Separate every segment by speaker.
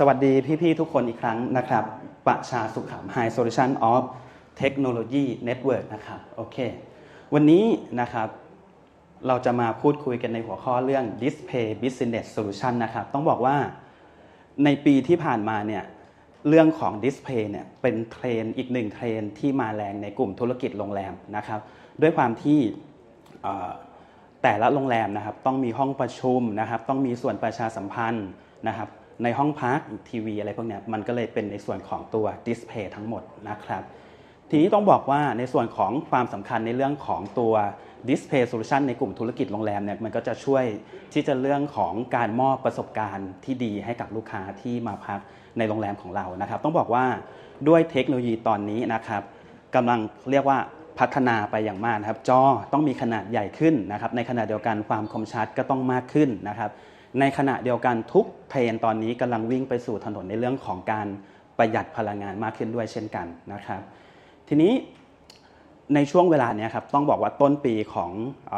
Speaker 1: สวัสดีพี่ๆทุกคนอีกครั้งนะครับประชาสุขำ High Solution of Technology Network นะครับโอเควันนี้นะครับเราจะมาพูดคุยกันในหัวข้อเรื่อง Display Business Solution นะครับ ต้องบอกว่าในปีที่ผ่านมาเนี่ยเรื่องของ Display เนี่ยเป็นเทรนอีกหนึ่งเทรนที่มาแรงในกลุ่มธุรกิจโรงแรมนะครับด้วยความที่แต่ละโรงแรมนะครับต้องมีห้องประชุมนะครับ ต้องมีส่วนประชาสัมพันธ์นะครับ ในห้องพักทีวีอะไรพวกนี้มันก็เลยเป็นในส่วนของตัวดิสเพย์ทั้งหมดนะครับ ทีนี้ต้องบอกว่าในส่วนของความสำคัญในเรื่องของตัว Display Solution ในกลุ่มธุรกิจโรงแรมเนี่ยมันก็จะช่วยที่จะเรื่องของการมอบประสบการณ์ที่ดีให้กับลูกค้าที่มาพักในโรงแรมของเรานะครับ ต้องบอกว่าด้วยเทคโนโลยีตอนนี้นะครับกำลังเรียกว่าพัฒนาไปอย่างมากนะครับ จอต้องมีขนาดใหญ่ขึ้นนะครับ ในขณะเดียวกันความคมชัดก็ต้องมากขึ้นนะครับ ในขณะเดียวกันทุกเทรนตอนนี้กำลังวิ่งไปสู่ถนนในเรื่องของการประหยัดพลังงานมากขึ้นด้วยเช่นกันนะครับ ทีนี้ในช่วงเวลาเนี้ยครับต้องบอกว่าต้นปีของอ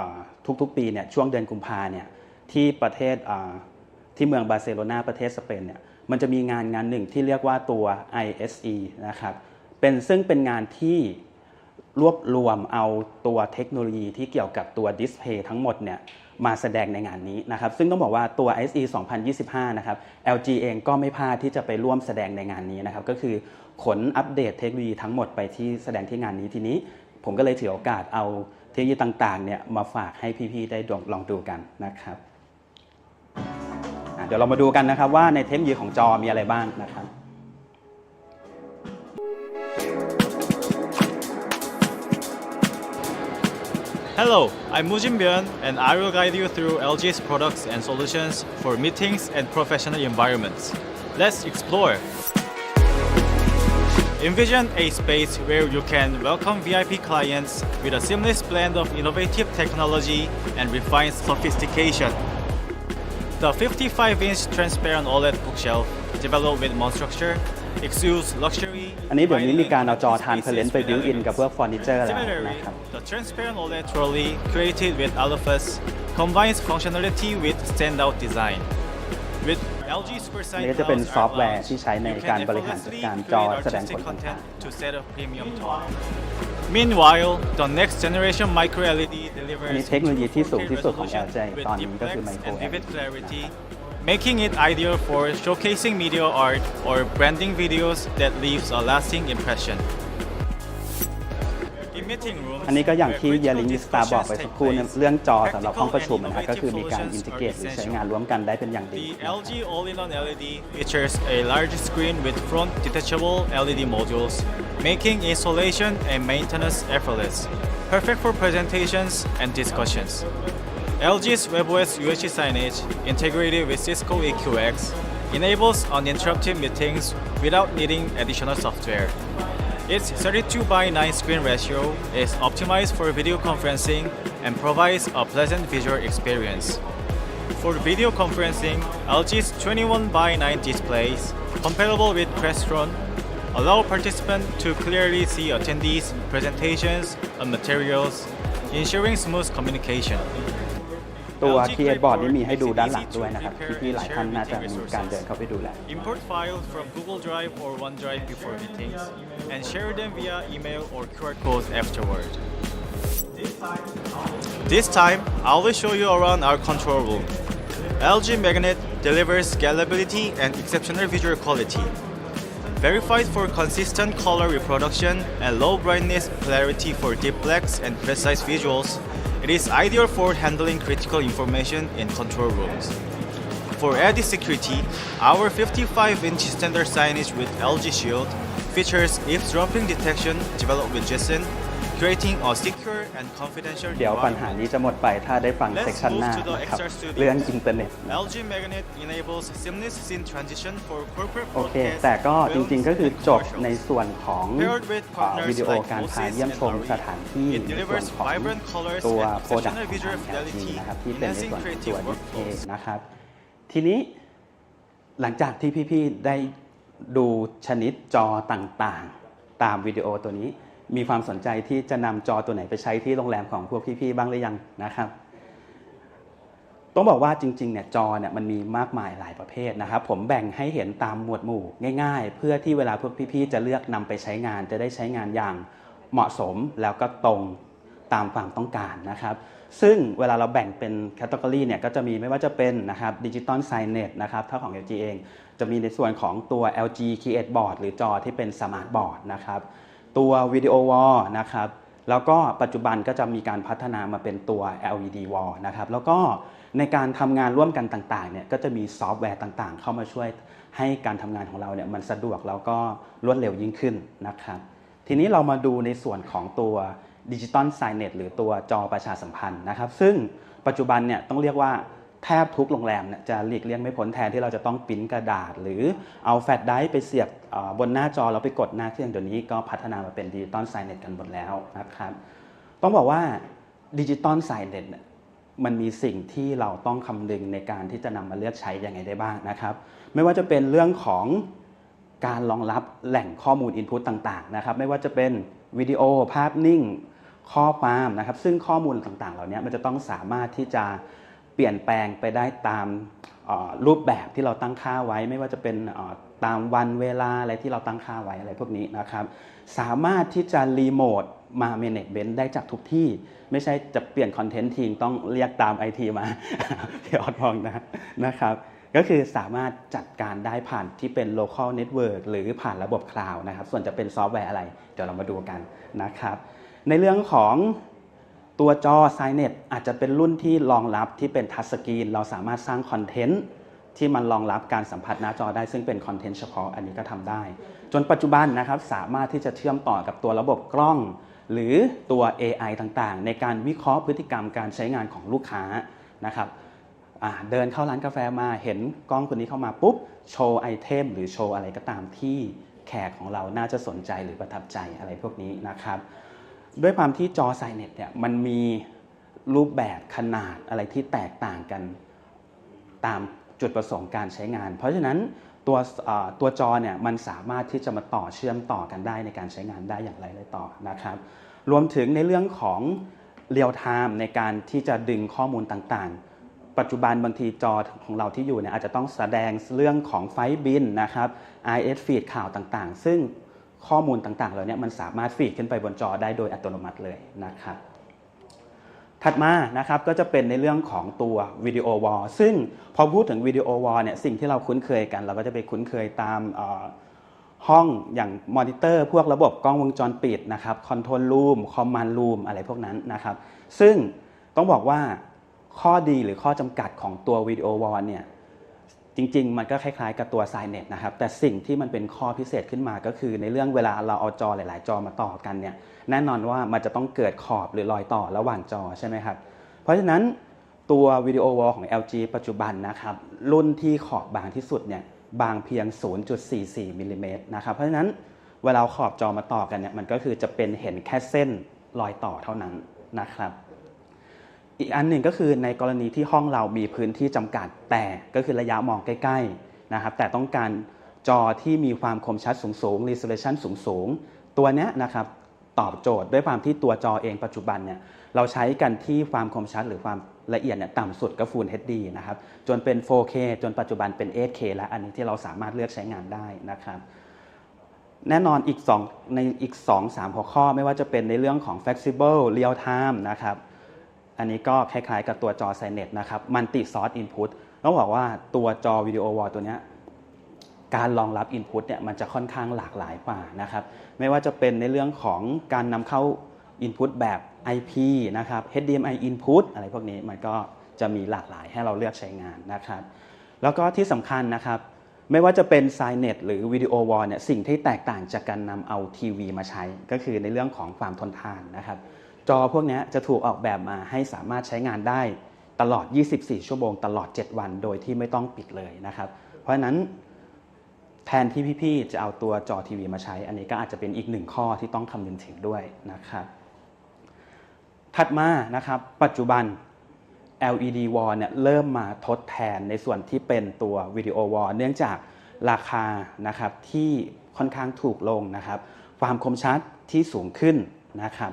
Speaker 1: ทุกๆปีเนี่ยช่วงเดือนกุมภาเนี่ยที่ประเทศที่เมืองบาร์เซโลนาประเทศสเปนเนี่ยมันจะมีงานงานหนึ่งที่เรียกว่าตัว ISE นะครับเป็นซึ่งเป็นงานที่รวบรวมเอาตัวเทคโนโลยีที่เกี่ยวกับตัวดิสเพย์ทั้งหมดเนี่ย มาแสดงในงานนี้นะครับซึ่งต้องบอกว่าตัว ISE 2025 นะครับ LG เองก็ไม่พลาดที่จะไปร่วมแสดงในงานนี้นะครับก็คือขนอัปเดตเทคโนโลยีทั้งหมดไปที่แสดงที่งานนี้ทีนี้ ผมก็เลยถือโอกาสเอาเทคโนโลยีต่างๆเนี่ยมาฝากให้พี่ๆได้ลองดูกันนะครับเดี๋ยวเรามาดูกันนะครับว่าในเทคโนโลยีของจอมีอะไรบ้างนะครับ
Speaker 2: Hello, I'm Mujin Byun, and I will guide you through LG's products and solutions for meetings and professional environments. Let's explore. Envision a space where you can welcome VIP clients with a seamless blend of innovative technology and refined sophistication. The 55-inch transparent OLED bookshelf, developed with Monstructure, exudes luxury.
Speaker 1: อันนี้เดี๋ยวนี้มีการเอาจอ
Speaker 2: vibrant
Speaker 1: Transparent ไป
Speaker 2: spaces
Speaker 1: built in
Speaker 2: with
Speaker 1: กับพวก furniture แล้ว
Speaker 2: Similarly,
Speaker 1: นะครับ
Speaker 2: the transparent OLED trolley created with Alphas combines functionality with standout design. With LG
Speaker 1: อัน
Speaker 2: Supersight
Speaker 1: นี้ก็จะเป็น
Speaker 2: Clouds
Speaker 1: ซอฟต์แวร์
Speaker 2: Art
Speaker 1: ที่ใช้ใน
Speaker 2: Lounge, you
Speaker 1: การ
Speaker 2: can
Speaker 1: บริหารจัด
Speaker 2: effortlessly
Speaker 1: การจอ
Speaker 2: create
Speaker 1: แสดงผ
Speaker 2: artistic
Speaker 1: ลต่าง
Speaker 2: content to set a premium tone. Meanwhile, the next generation micro LED
Speaker 1: ๆ อัน
Speaker 2: delivers
Speaker 1: นี้เทคโนโลยีที่สูงที่สุดของ
Speaker 2: resolution
Speaker 1: LG
Speaker 2: with
Speaker 1: ตอนนี้
Speaker 2: deep
Speaker 1: ก็คือ
Speaker 2: blacks
Speaker 1: Micro
Speaker 2: and vivid
Speaker 1: LED
Speaker 2: clarity, making it ideal for showcasing media art or branding videos that leaves a lasting impression. In meeting rooms,
Speaker 1: อันนี้ก็อย่าง
Speaker 2: where
Speaker 1: ที่เย
Speaker 2: critical
Speaker 1: ลิงมิสตาบอกไป
Speaker 2: discussions
Speaker 1: สัก
Speaker 2: take
Speaker 1: ครู่เนี่ย
Speaker 2: place,
Speaker 1: เรื่องจอสำหรับห้อง
Speaker 2: practical
Speaker 1: ประชุม
Speaker 2: and
Speaker 1: นะฮะก็คือมีการ
Speaker 2: innovative
Speaker 1: อินทิเกรต
Speaker 2: solutions
Speaker 1: หรือ
Speaker 2: are
Speaker 1: ใช้งาน
Speaker 2: essential.
Speaker 1: ร่วมกันได้เป็นอย่างดี
Speaker 2: The
Speaker 1: นะครับ
Speaker 2: LG all-in-one LED features a large screen with front detachable LED modules, making installation and maintenance effortless, perfect for presentations and discussions. LG's WebOS UHD signage, integrated with Cisco EQX, enables uninterrupted meetings without needing additional software. Its 32 by 9 screen ratio is optimized for video conferencing and provides a pleasant visual experience. For video conferencing, LG's 21 by 9 displays, compatible with Crestron, allow participants to clearly see attendees' presentations and materials, ensuring smooth communication.
Speaker 1: ตัว
Speaker 2: LG
Speaker 1: Createboard
Speaker 2: Clipboard
Speaker 1: นี่มีให้ดู
Speaker 2: makes it
Speaker 1: ด้านหลัง
Speaker 2: easy
Speaker 1: ด้วย
Speaker 2: to
Speaker 1: นะครับ
Speaker 2: prepare
Speaker 1: พี่ๆ
Speaker 2: and
Speaker 1: หลาย
Speaker 2: share
Speaker 1: ท่านน่าจะ
Speaker 2: meeting
Speaker 1: มีการเดิน
Speaker 2: resources.
Speaker 1: เข้าไปดูแล้ว
Speaker 2: Import files from Google Drive or OneDrive before meetings and share them via email or QR code afterward. This time, I will show you around our control room. LG Magnet delivers scalability and exceptional visual quality. Verified for consistent color reproduction and low brightness clarity for deep blacks and precise visuals, it is ideal for handling critical information in control rooms. For added security, our 55-inch standard signage with LG Shield features eavesdropping detection developed with JSON, creating a secure and confidential
Speaker 1: เดี๋ยวปัญหา
Speaker 2: environment.
Speaker 1: นี้จะหมดไปถ้าได้ฟัง
Speaker 2: Let's
Speaker 1: เซสชันหน้า
Speaker 2: move to the
Speaker 1: นะครับ
Speaker 2: extra studio.
Speaker 1: เรื่องอินเทอร์เน็ตนะ
Speaker 2: LG Magnet enables seamless scene transition for corporate
Speaker 1: โอเค
Speaker 2: broadcast,
Speaker 1: แต่ก็จ
Speaker 2: films,
Speaker 1: ริงๆก็คือ
Speaker 2: and
Speaker 1: จบ
Speaker 2: commercials.
Speaker 1: ในส่วนของ
Speaker 2: Paired with
Speaker 1: อ่า
Speaker 2: partners
Speaker 1: วิดีโอ
Speaker 2: like
Speaker 1: การพา
Speaker 2: Moses
Speaker 1: เยี่ยมชม
Speaker 2: and
Speaker 1: สถานที่
Speaker 2: It
Speaker 1: ในส่วน
Speaker 2: delivers
Speaker 1: ของ
Speaker 2: vibrant colors
Speaker 1: ตัว
Speaker 2: and
Speaker 1: โปรดัก
Speaker 2: exceptional
Speaker 1: ต์ของ
Speaker 2: visual
Speaker 1: ทาง LG
Speaker 2: fidelity,
Speaker 1: นะครับที่เป็นในส่วนของ
Speaker 2: enhancing
Speaker 1: ตัว
Speaker 2: creative
Speaker 1: ดิสเพย์
Speaker 2: workflows.
Speaker 1: นะครับ ทีนี้หลังจากที่พี่ๆได้ดูชนิดจอต่างๆ ตามวิดีโอตัวนี้ มีความสนใจที่จะนำจอตัวไหนไปใช้ที่โรงแรมของพวกพี่ๆบ้างหรือยังนะครับ ต้องบอกว่าจริงๆเนี่ยจอเนี่ยมันมีมากมายหลายประเภทนะครับ ผมแบ่งให้เห็นตามหมวดหมู่ง่าย ๆ เพื่อที่เวลาพวกพี่ๆจะเลือกนำไปใช้งาน จะได้ใช้งานอย่างเหมาะสมแล้วก็ตรงตามความต้องการนะครับ ซึ่งเวลาเราแบ่งเป็นแคตตากรีเนี่ยก็จะมีไม่ว่าจะเป็นนะครับดิจิตอลไซเน็ตนะครับถ้าของ LG เอง จะมีในส่วนของตัว LG Create Board หรือจอที่เป็นสมาร์ทบอร์ดนะครับ ตัววิดีโอวอลนะครับแล้วก็ปัจจุบันก็จะมีการพัฒนามาเป็นตัว LED wall นะครับแล้วก็ในการทำงานร่วมกันต่างๆเนี่ยก็จะมีซอฟต์แวร์ต่างๆ เข้ามาช่วยให้การทำงานของเราเนี่ยมันสะดวกแล้วก็รวดเร็วยิ่งขึ้นนะครับทีนี้เรามาดูในส่วนของตัวดิจิตอลไซเน็ตหรือตัวจอประชาสัมพันธ์นะครับ ซึ่งปัจจุบันเนี่ยต้องเรียกว่า แทบทุกโรงแรมเนี่ยจะหลีกเลี่ยงไม่พ้นแทนที่เราจะต้องปิ้นกระดาษ หรือเอาแฟลชไดร์ไปเสียบบนหน้าจอแล้วไปกดหน้าเครื่องเดี๋ยวนี้ก็พัฒนามาเป็นดิจิตอลไซเน็ตกันหมดแล้วนะครับต้องบอกว่าดิจิตอลไซเน็ตมันมีสิ่งที่เราต้องคำนึงในการที่จะนำมาเลือกใช้ยังไงได้บ้างนะครับ ไม่ว่าจะเป็นเรื่องของการรองรับแหล่งข้อมูล Input ต่างๆนะครับไม่ว่าจะเป็นวิดีโอภาพนิ่งข้อความนะครับซึ่งข้อมูลต่างๆ เหล่านี้มันจะต้องสามารถที่จะ ปลี่ยนแปลงไปได้ตามรูปแบบที่เราตั้งค่าไว้ ไม่ว่าจะเป็นตามวันเวลาอะไรที่เราตั้งค่าไว้อะไรพวกนี้นะครับ สามารถที่จะรีโมทมา management ได้จากทุกที่ ไม่ใช่จะเปลี่ยนคอนเทนต์ทีมต้องเรียกตามไอทีมาพี่ออดมองนะนะครับ ก็คือสามารถจัดการได้ผ่านที่เป็น local network หรือผ่านระบบคลาวด์นะครับ ส่วนจะเป็นซอฟต์แวร์อะไร เดี๋ยวเรามาดูกันนะครับ ในเรื่องของ ตัวจอ s i g n e t อาจจะเป็นรุ่นที่รองรับที่เป็นทัชสกรีนเราสามารถสร้างคอนเทนต์ที่มันรองรับการสัมผัสหน้าจอได้ซึ่งเป็นคอนเทนต์เฉพาะอันนี้ก็ทำได้ จนปัจจุบันนะครับสามารถที่จะเชื่อมต่อกับตัวระบบกล้อง หรือตัว AI ต่างๆ ในการวิเคราะห์พฤติกรรมการใช้งานของลูกค้านะครับเดินเข้าร้านกาแฟมาเห็นกล้องคนนี้เข้ามาปุ๊บโชว์ไอเทมหรือโชว์อะไรก็ตามที่แขกของเราน่าจะสนใจหรือประทับใจอะไรพวกนี้นะครับ ด้วยความที่จอไซเน็ตเนี่ยมันมีรูปแบบขนาดอะไรที่แตกต่างกันตามจุดประสงค์การใช้งาน เพราะฉะนั้นตัวตัวจอเนี่ยมันสามารถที่จะมาต่อเชื่อมต่อกันได้ในการใช้งานได้อย่างไรเลยต่อนะครับ รวมถึงในเรื่องของเรียลไทม์ในการที่จะดึงข้อมูลต่างๆ ปัจจุบันบางทีจอของเราที่อยู่เนี่ยอาจจะต้องแสดงเรื่องของไฟบินนะครับ IS feed ข่าวต่างๆ ซึ่ง ข้อมูลต่างๆเหล่านี้มันสามารถฟีดขึ้นไปบนจอได้โดยอัตโนมัติเลยนะครับถัดมานะครับก็จะเป็นในเรื่องของตัววิดีโอวอลซึ่งพอพูดถึงวิดีโอวอลเนี่ยสิ่งที่เราคุ้นเคยกัน เราก็จะไปคุ้นเคยตามห้องอย่างมอนิเตอร์พวกระบบกล้องวงจรปิดนะครับคอนโทรลรูมคอมมานด์รูมอะไรพวกนั้นนะครับซึ่งต้องบอกว่าข้อดีหรือข้อจำกัดของตัววิดีโอวอลเนี่ย จริง ๆ มันก็คล้ายๆ กับตัว s i g n e t นะครับ แต่สิ่งที่มันเป็นข้อพิเศษขึ้นมาก็คือ ในเรื่องเวลาเราเอาจอหลาย ๆ จอมาต่อกันเนี่ยแน่นอนว่ามันจะต้องเกิดขอบหรือรอยต่อระหว่างจอใช่ไหมครับ เพราะฉะนั้นตัววิดีโอวอลของ LG ปัจจุบันนะครับ รุ่นที่ขอบบางที่สุดเนี่ยบางเพียง 0.44มิลลิเมตรนะครับ เพราะฉะนั้นเวลาขอบจอมาต่อกันเนี่ยมันก็คือจะเป็นเห็นแค่เส้นรอยต่อเท่านั้นนะครับ อีกอันหนึ่งก็คือในกรณีที่ห้องเรามีพื้นที่จำกัด แต่ก็คือระยะมองใกล้ๆนะครับแต่ต้องการจอที่มีความคมชัดสูงๆ resolution สูงๆ ตัวนี้นะครับตอบโจทย์ด้วยความที่ตัวจอเองปัจจุบันเนี่ยเราใช้กันที่ความคมชัดหรือความละเอียดเนี่ยต่ำสุดก็ Full HD นะครับจนเป็น 4K จนปัจจุบันเป็น 8K แล้วอันนี้ที่เราสามารถเลือกใช้งานได้นะครับแน่นอนอีก2ในอีก 2 3 หัวข้อไม่ว่าจะเป็นในเรื่องของ flexible real time นะครับ อันนี้ก็คล้ายๆ กับตัวจอ s i g n e t นะครับ multi source input ต้องบอกว่าตัวจอวิดีโอวอลตัวนี้การรองรับ input เนี่ยมันจะค่อนข้างหลากหลายกว่านะครับไม่ว่าจะเป็นในเรื่องของการนำเข้า input แบบ IP นะครับ HDMI input อะไรพวกนี้มันก็จะมีหลากหลายให้เราเลือกใช้งานนะครับแล้วก็ที่สำคัญนะครับ ไม่ว่าจะเป็น s i g n e t หรือวิดีโอวอลเนี่ยสิ่งที่แตกต่างจากการนำเอาทีวีมาใช้ ก็คือในเรื่องของความทนทานนะครับ จอพวกนี้จะถูกออกแบบมาให้สามารถใช้งานได้ตลอด 24 ชั่วโมง ตลอด 7 วัน โดยที่ไม่ต้องปิดเลยนะครับ เพราะฉะนั้นแทนที่พี่ๆจะเอาตัวจอทีวีมาใช้ อันนี้ก็อาจจะเป็นอีกหนึ่งข้อที่ต้องคำนึงถึงด้วยนะครับ ถัดมานะครับ ปัจจุบัน LED wall เนี่ยเริ่มมาทดแทนในส่วนที่เป็นตัววิดีโอวอลเนื่องจากราคานะครับที่ค่อนข้างถูกลงนะครับ ความคมชัดที่สูงขึ้นนะครับ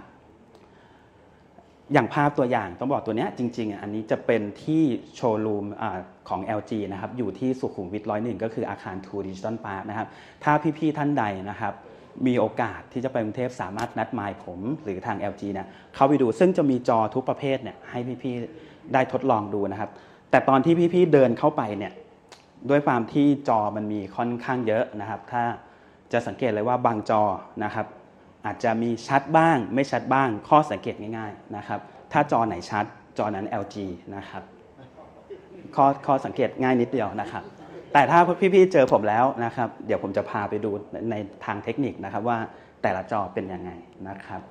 Speaker 1: อย่างภาพตัวอย่างต้องบอกตัวเนี้ยจริงๆอันนี้จะเป็นที่โชว์รูมของ LG นะครับอยู่ที่สุขุมวิทร้อยหนึ่งก็คืออาคาร True Digital Park นะครับถ้าพี่ๆท่านใดนะครับมีโอกาสที่จะไปกรุงเทพสามารถนัดหมายผมหรือทาง LG เนี่ยเข้าไปดูซึ่งจะมีจอทุกประเภทเนี่ยให้พี่ๆได้ทดลองดูนะครับ แต่ตอนที่พี่ๆเดินเข้าไปเนี่ยด้วยความที่จอมันมีค่อนข้างเยอะนะครับ ถ้าจะสังเกตเลยว่าบางจอนะครับ อาจจะมีชัดบ้างไม่ชัดบ้างข้อสังเกตง่ายๆนะครับถ้าจอไหนชัดจอนั้น LG นะครับข้อข้อสังเกตง่ายนิดเดียวนะครับ แต่ถ้าพี่ๆเจอผมแล้วนะครับ เดี๋ยวผมจะพาไปดูในทางเทคนิคนะครับว่าแต่ละจอเป็นยังไงนะครับ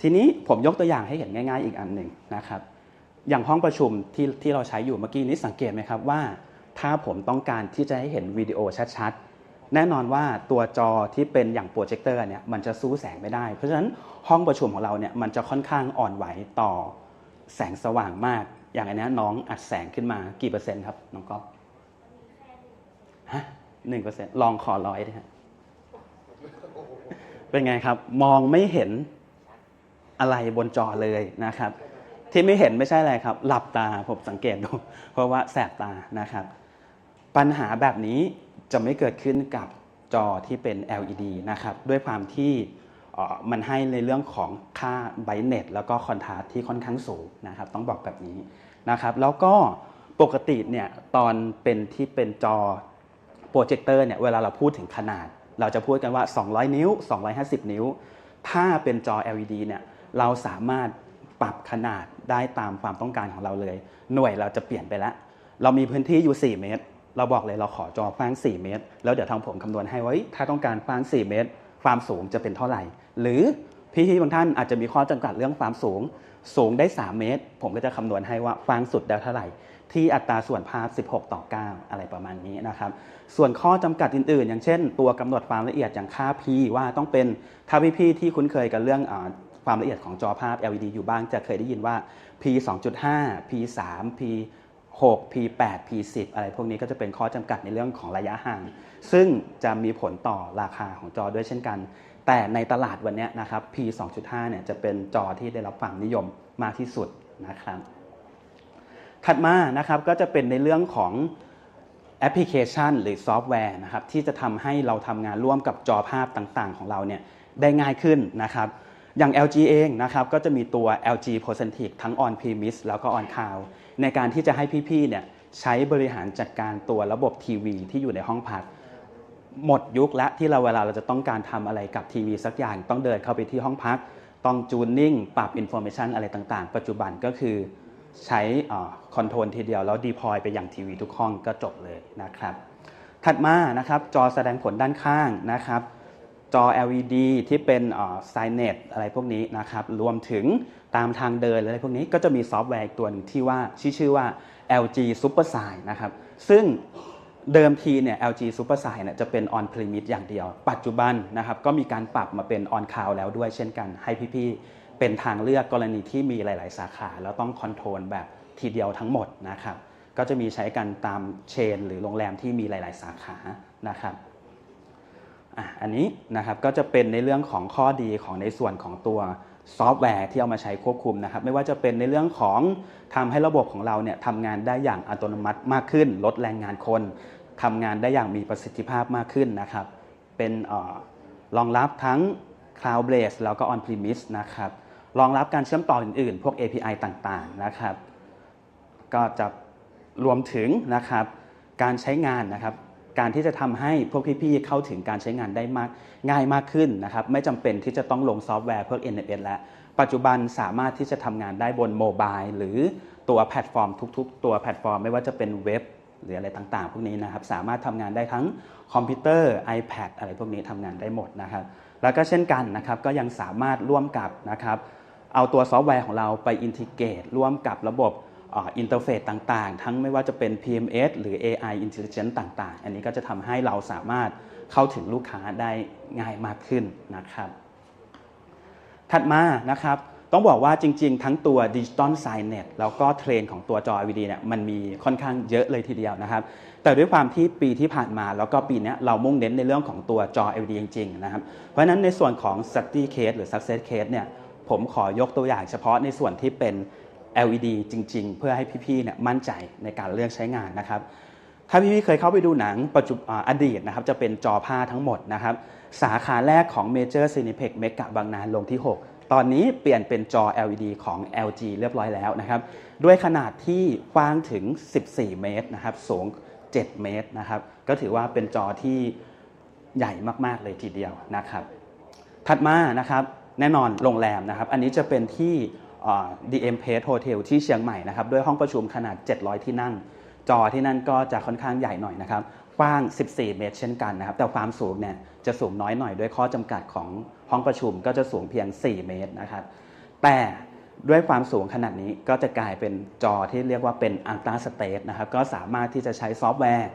Speaker 1: ทีนี้ผมยกตัวอย่างให้เห็นง่าย ๆ อีกอันหนึ่งนะครับ อย่างห้องประชุมที่ที่เราใช้อยู่เมื่อกี้นี้สังเกตไหมครับว่า ถ้าผมต้องการที่จะให้เห็นวิดีโอชัดๆ แน่นอนว่าตัวจอที่เป็นอย่างโปรเจคเตอร์เนี่ยมันจะสู้แสงไม่ได้ เพราะฉะนั้นห้องประชุมของเราเนี่ยมันจะค่อนข้างอ่อนไหวต่อแสงสว่างมาก อย่างอันนี้น้องอัดแสงขึ้นมากี่เปอร์เซ็นต์ครับ น้องก๊อฟฮะหนึ่งเปอร์เซ็นต์ลองขอร้อยดิฮะเป็นไงครับ มองไม่เห็นอะไรบนจอเลยนะครับ ที่ไม่เห็นไม่ใช่อะไรครับ หลับตาผมสังเกตดู เพราะว่าแสบตานะครับ ปัญหาแบบนี้จะไม่เกิดขึ้นกับจอที่เป็น LED นะครับ ด้วยความที่มันให้ในเรื่องของค่าไบเน็ตแล้วก็คอนทราสที่ค่อนข้างสูงนะครับ ต้องบอกแบบนี้นะครับ แล้วก็ปกติเนี่ยตอนเป็นที่เป็นจอโปรเจคเตอร์เนี่ยเวลาเราพูดถึงขนาด เราจะพูดกันว่า 200 นิ้ว 250 นิ้ว ถ้าเป็นจอ LED เนี่ยเราสามารถปรับขนาดได้ตามความต้องการของเราเลย หน่วยเราจะเปลี่ยนไปแล้ว เรามีพื้นที่อยู่ 4 เมตร เราบอกเลยเราขอจอฟ้าง 4 เมตร แล้วเดี๋ยวทางผมคำนวณให้ว่าถ้าต้องการฟ้าง 4 เมตร ความสูงจะเป็นเท่าไหร่ หรือพี่ๆบางท่านอาจจะมีข้อจำกัดเรื่องความสูง สูงได้ 3 เมตร ผมก็จะคำนวณให้ว่าฟ้างสุดได้เท่าไหร่ ที่อัตราส่วนภาพ16 ต่อ 9 อะไรประมาณนี้นะครับ ส่วนข้อจำกัดอื่นๆ อย่างเช่น ตัวกำหนดความละเอียดอย่างค่า P ว่าต้องเป็นถ้าพี่ๆที่คุ้นเคยกับเรื่องความละเอียดของจอภาพ LED อยู่บ้างจะเคยได้ยินว่า P 2.5 P 3 P 6 P 8 P 10 อะไรพวกนี้ก็จะเป็นข้อจำกัดในเรื่องของระยะห่าง ซึ่งจะมีผลต่อราคาของจอด้วยเช่นกัน แต่ในตลาดวันนี้นะครับ P 2.5เนี่ยจะเป็นจอที่ได้รับความนิยมมากที่สุดนะครับ ถัดมานะครับก็จะเป็นในเรื่องของแอปพลิเคชันหรือซอฟต์แวร์นะครับที่จะทำให้เราทำงานร่วมกับจอภาพต่างๆ ของเราเนี่ยได้ง่ายขึ้นนะครับอย่าง LG เองนะครับก็จะมีตัว LG Procentic ทั้ง On Premise แล้วก็ On Cloud ในการที่จะให้พี่ๆเนี่ยใช้บริหารจัดการตัวระบบทีวีที่อยู่ในห้องพักหมดยุคแล้วที่เราเวลาเราจะต้องการทำอะไรกับทีวีสักอย่างต้องเดินเข้าไปที่ห้องพัก ต้องจูนนิ่ง ปรับอินโฟ a t ชันอะไรต่างๆ ปัจจุบันก็คือใช้คอนโทรลทีเดียวแล้วดีพอยไปอย่างทีวีทุกห้องก็จบเลยนะครับ ถัดมานะครับจอแสดงผลด้านข้างนะครับ จอ LED ที่เป็นไซเนตอะไรพวกนี้นะครับ รวมถึงตามทางเดินอะไรพวกนี้ก็จะมีซอฟต์แวร์อีกตัวหนึงที่ว่าชื่อชื่อว่า LG SuperSign นะครับ ซึ่งเดิมทีเนี่ย LG SuperSign เนี่ยจะเป็น on premise อย่างเดียว ปัจจุบันนะครับก็มีการปรับมาเป็น on cloud แล้วด้วยเช่นกันให้พี่ๆ เป็นทางเลือกกรณีที่มีหลาย ๆ สาขา แล้วต้องคอนโทรลแบบทีเดียวทั้งหมดนะครับ ก็จะมีใช้กันตามเชน หรือโรงแรมที่มีหลาย ๆ สาขานะครับ อะอันนี้นะครับก็จะเป็นในเรื่องของข้อดีของในส่วนของตัวซอฟต์แวร์ที่เอามาใช้ควบคุมนะครับไม่ว่าจะเป็นในเรื่องของทำให้ระบบของเราเนี่ยทำงานได้อย่างอัตโนมัติมากขึ้น ลดแรงงานคนทำงานได้อย่างมีประสิทธิภาพมากขึ้นนะครับ เป็นออรองรับทั้ง Cloud Base แล้วก็ On Premise นะครับรองรับการเชื่อมต่ออื่นๆ พวก API ต่างๆนะครับ ก็จะรวมถึงนะครับการใช้งานนะครับ การที่จะทำให้พวกพี่ๆเข้าถึงการใช้งานได้มากง่ายมากขึ้นนะครับไม่จำเป็นที่จะต้องลงซอฟต์แวร์เพื่อ NFS แล้ว ปัจจุบันสามารถที่จะทำงานได้บนโมบายหรือตัวแพลตฟอร์มทุกๆ ตัวแพลตฟอร์ม ไม่ว่าจะเป็นเว็บหรืออะไรต่างๆ พวกนี้นะครับสามารถทำงานได้ทั้งคอมพิวเตอร์ iPad อะไรพวกนี้ทำงานได้หมดนะครับแล้วก็เช่นกันนะครับก็ยังสามารถร่วมกับนะครับเอาตัวซอฟต์แวร์ของเราไปอินทิเกรตร่วมกับระบบ อินเทอร์เฟซต่างๆ ทั้งไม่ว่าจะเป็น PMS หรือ AI Intelligence ต่างๆ อันนี้ก็จะทำให้เราสามารถเข้าถึงลูกค้าได้ง่ายมากขึ้นนะครับ ถัดมานะครับต้องบอกว่าจริง ๆ ทั้งตัว Digital Signet แล้วก็เทรนของตัวจอ LED เนี่ยมันมีค่อนข้างเยอะเลยทีเดียวนะครับ แต่ด้วยความที่ปีที่ผ่านมาแล้วก็ปีนี้เรามุ่งเน้นในเรื่องของตัวจอ LED จริง ๆ นะครับ เพราะฉะนั้นในส่วนของ Study Case หรือ Success Case เนี่ยผมขอยกตัวอย่างเฉพาะในส่วนที่เป็น LED จริง ๆ เพื่อให้พี่ๆเนี่ยมั่นใจในการเลือกใช้งานนะครับ ถ้าพี่ๆเคยเข้าไปดูหนังปัจจุบันอดีตนะครับจะเป็นจอผ้าทั้งหมดนะครับ สาขาแรกของ Major Cineplex เมกะบางนาลงที่ 6 ตอนนี้เปลี่ยนเป็นจอ LED ของ LG เรียบร้อยแล้วนะครับ ด้วยขนาดที่กว้างถึง 14 เมตรนะครับ สูง 7 เมตรนะครับ ก็ถือว่าเป็นจอที่ใหญ่มากๆเลยทีเดียวนะครับ ถัดมานะครับแน่นอนโรงแรมนะครับ อันนี้จะเป็นที่ DM Place Hotel ที่เชียงใหม่นะครับด้วยห้องประชุมขนาด 700 ที่นั่ง จอที่นั่นก็จะค่อนข้างใหญ่หน่อยนะครับกว้าง 14 เมตรเช่นกันนะครับ แต่ความสูงเนี่ยจะสูงน้อยหน่อยด้วยข้อจำกัดของห้องประชุมก็จะสูงเพียง 4 เมตรนะครับ แต่ด้วยความสูงขนาดนี้ก็จะกลายเป็นจอที่เรียกว่าเป็น Ultra Stage นะครับ ก็สามารถที่จะใช้ซอฟต์แวร์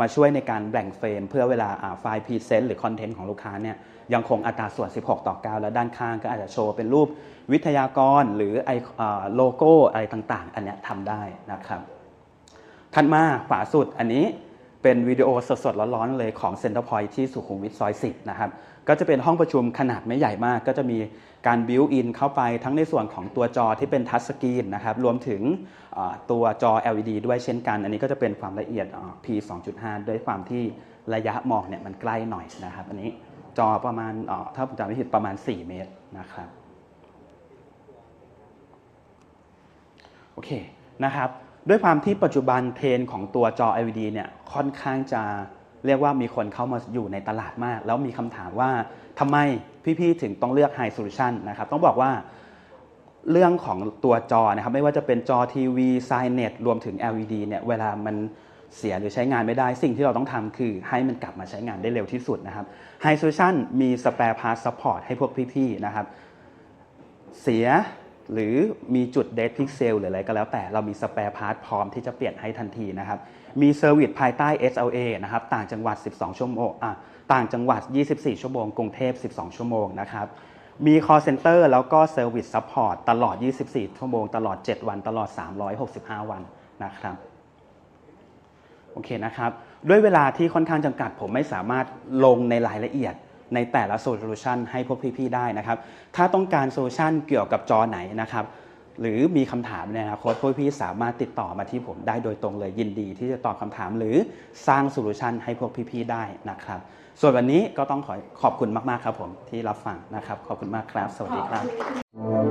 Speaker 1: มาช่วยในการแบ่งเฟรม เพื่อเวลาไฟล์พรีเซนต์หรือคอนเทนต์ของลูกค้าเนี่ยยังคงอัตราส่วน 16 ต่อ 9 แล้วด้านข้างก็อาจจะโชว์เป็นรูปวิทยากรหรือไอโลโก้อะไรต่างๆ อันเนี้ยทำได้นะครับถัดมาขวาสุดอันนี้ เป็นวิดีโอสดๆร้อนๆเลยของ Center Point ที่สุขุมวิทซอย 10 นะครับ ก็จะเป็นห้องประชุมขนาดไม่ใหญ่มาก ก็จะมีการบิวอินเข้าไปทั้งในส่วนของตัวจอที่เป็นทัชสกรีนนะครับ รวมถึงตัวจอ LED ด้วยเช่นกัน อันนี้ก็จะเป็นความละเอียดอ่า P 2.5 ด้วยความที่ระยะมองเนี่ยมันใกล้หน่อยนะครับ อันนี้จอประมาณถ้าผมจำไม่ผิดประมาณ 4 เมตรนะครับ โอเคนะครับ ด้วยความที่ปัจจุบันเทรนของตัวจอ LED เนี่ยค่อนข้างจะเรียกว่ามีคนเข้ามาอยู่ในตลาดมาก แล้วมีคำถามว่าทำไมพี่ๆถึงต้องเลือก High Solution นะครับ ต้องบอกว่าเรื่องของตัวจอนะครับไม่ว่าจะเป็นจอทีวีไซเน็ตรวมถึง LED เนี่ยเวลามันเสียหรือใช้งานไม่ได้ สิ่งที่เราต้องทำคือให้มันกลับมาใช้งานได้เร็วที่สุดนะครับ High Solution มี Spare Part Support ให้พวกพี่ๆนะครับ เสีย หรือมีจุดเด d พิกเซลหรืออะไรก็แล้วแต่เรามีสเปร์พาร์ทพร้อมที่จะเปลี่ยนให้ทันทีนะครับ มีเซอร์วิสภายใต้ SLA นะครับ ต่างจังหวัด 12 ชั่วโมงอะต่างจังหวัด 24 ชั่วโมง กรุงเทพ 12 ชั่วโมงนะครับ มี call center แล้วก็ Service Support ตลอด 24 ชั่วโมง ตลอด 7 วัน ตลอด 365 วันนะครับโอเคนะครับ ด้วยเวลาที่ค่อนข้างจำกัดผมไม่สามารถลงในรายละเอียด ในแต่ละโซลูชันให้พวกพี่ๆได้นะครับ ถ้าต้องการโซลูชันเกี่ยวกับจอไหนนะครับหรือมีคำถามในอนาคตพวกพี่สามารถติดต่อมาที่ผมได้โดยตรงเลยยินดีที่จะตอบคำถามหรือสร้างโซลูชันให้พวกพี่ๆได้นะครับ ส่วนวันนี้ก็ต้องขอขอบคุณมากๆครับผมที่รับฟังนะครับ ขอบคุณมากครับ สวัสดีครับ